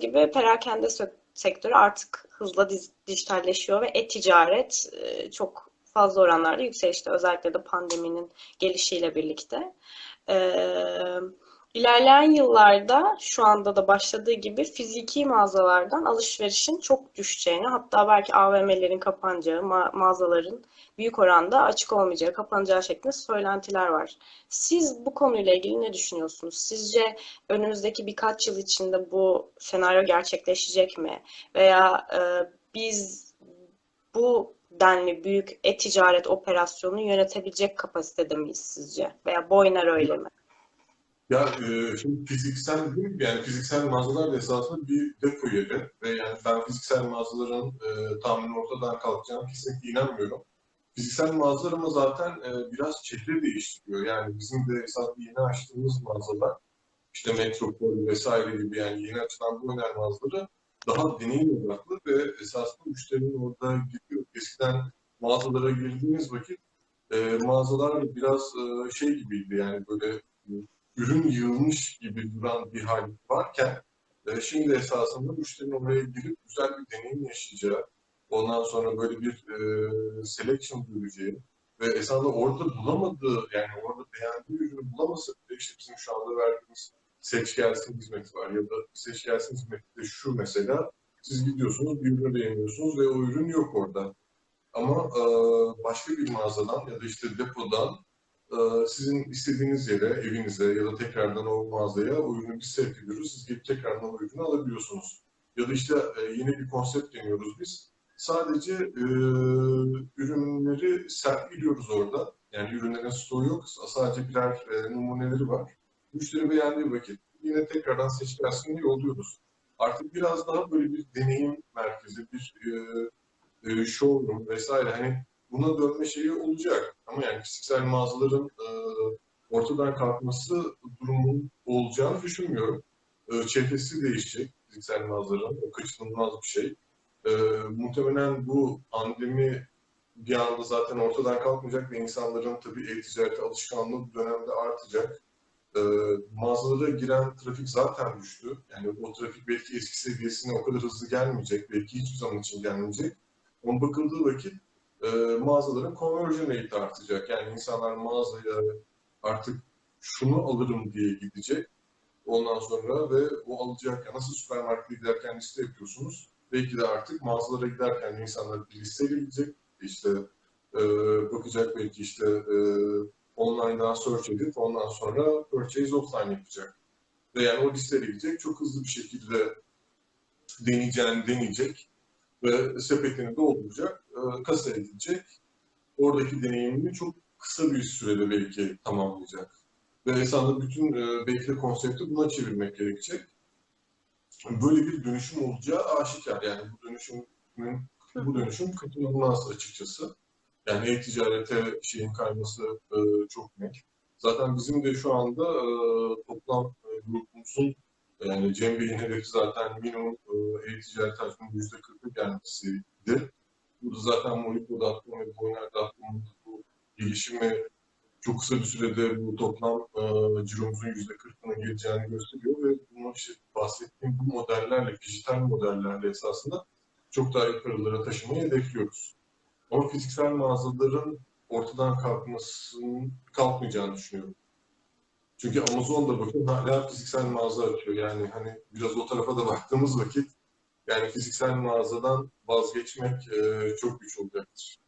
gibi perakende sektörü artık hızla dijitalleşiyor ve e-ticaret e, çok fazla oranlarda yükselişte. Özellikle de pandeminin gelişiyle birlikte. Ee, ilerleyen yıllarda şu anda da başladığı gibi fiziki mağazalardan alışverişin çok düşeceğini, hatta belki AVM'lerin kapanacağı, ma- mağazaların büyük oranda açık olmayacağı, kapanacağı şeklinde söylentiler var. Siz bu konuyla ilgili ne düşünüyorsunuz? Sizce önümüzdeki birkaç yıl içinde bu senaryo gerçekleşecek mi? Veya e, biz bu denli büyük e-ticaret operasyonunu yönetebilecek kapasitede miyiz sizce? Veya Boyner öyle mi? Ya e, şimdi fiziksel değil? Yani fiziksel mağazalar da esasında bir depo yeri ve yani ben fiziksel mağazaların e, tamamen ortadan kalkacağına kesinlikle inanmıyorum. Fiziksel mağazalar ama zaten e, biraz çehre değiştiriyor. Yani bizim de esasında yeni açtığımız mağazalar işte Metropol vesaire gibi yani yeni açılan bu öner mağazaları daha deneyim odaklı ve esasında müşterinin orada gidiyor. Eskiden mağazalara girdiğimiz vakit e, mağazalar biraz e, şey gibiydi yani böyle ürün yığılmış gibi duran bir hal varken e, şimdi esasında müşterinin oraya girip güzel bir deneyim yaşayacağı, ondan sonra böyle bir e, selection göreceği ve esasında orada bulamadığı yani orada beğendiği ürünü bulamasa bile işte bizim şu anda verdiğimiz seç gelsin hizmeti var ya da seç gelsin hizmeti de şu mesela siz gidiyorsunuz bir ürünü beğeniyorsunuz ve o ürün yok orada. Ama e, başka bir mağazadan ya da işte depodan sizin istediğiniz yere, evinize ya da tekrardan o mağazaya o ürünü biz sevk ediyoruz. Siz gelip tekrardan o ürünü alabiliyorsunuz. Ya da işte e, yeni bir konsept deniyoruz biz. Sadece e, ürünleri sergiliyoruz orada. Yani ürünlerin stoğu yok. Sadece birer e, numuneleri var. Müşteri beğendiği vakit yine tekrardan seç gelsin diye yolluyoruz. Artık biraz daha böyle bir deneyim merkezi, bir e, e, showroom vesaire hani buna dönme şeyi olacak. Ama yani fiziksel mağazaların e, ortadan kalkması durumun olacağını düşünmüyorum. E, çehresi değişecek fiziksel mağazaların. O kaçınılmaz bir şey. E, muhtemelen bu pandemi bir anda zaten ortadan kalkmayacak ve insanların tabii e-ticarete alışkanlığı dönemde artacak. E, mağazalara giren trafik zaten düştü. Yani o trafik belki eski seviyesine o kadar hızlı gelmeyecek. Belki hiçbir zaman için gelmeyecek. Ona bakıldığı vakit e, mağazaların conversion rate artacak. Yani insanlar mağazaya artık şunu alırım diye gidecek. Ondan sonra ve o alacak nasıl süpermarkete giderken liste yapıyorsunuz. Belki de artık mağazalara giderken insanlar bir listeyle gidecek. İşte e, bakacak belki işte e, online'dan search edip ondan sonra purchase offline yapacak. Ve yani o listeyle gidecek. Çok hızlı bir şekilde deneyeceğini deneyecek ve sepetini dolduracak, e, kasa edilecek. Oradaki deneyimini çok kısa bir sürede belki tamamlayacak. Ve esasında bütün e, belki de konsepti buna çevirmek gerekecek. Böyle bir dönüşüm olacağı aşikar. Yani bu dönüşümün bu dönüşüm kaçınılmaz açıkçası. Yani e-ticarete şeyin kayması e, çok net. Zaten bizim de şu anda e, toplam e, grubumuzun yani Cem Bey'in hedefi zaten minimum e-ticaret hacminin %40 kendisiydi. Burada zaten Monaco Dahtum ve Boyner Dahtum'un bu gelişimi çok kısa bir sürede bu toplam e, ciromuzun %40'ına geleceğini gösteriyor ve bunu işte bahsettiğim bu modellerle, dijital modellerle esasında çok daha yukarılara taşımayı hedefliyoruz. Ama fiziksel mağazaların ortadan kalkmasının kalkmayacağını düşünüyorum. Çünkü Amazon'da bakın hala fiziksel mağaza açıyor. Yani hani biraz o tarafa da baktığımız vakit yani fiziksel mağazadan vazgeçmek e, çok güç olacaktır.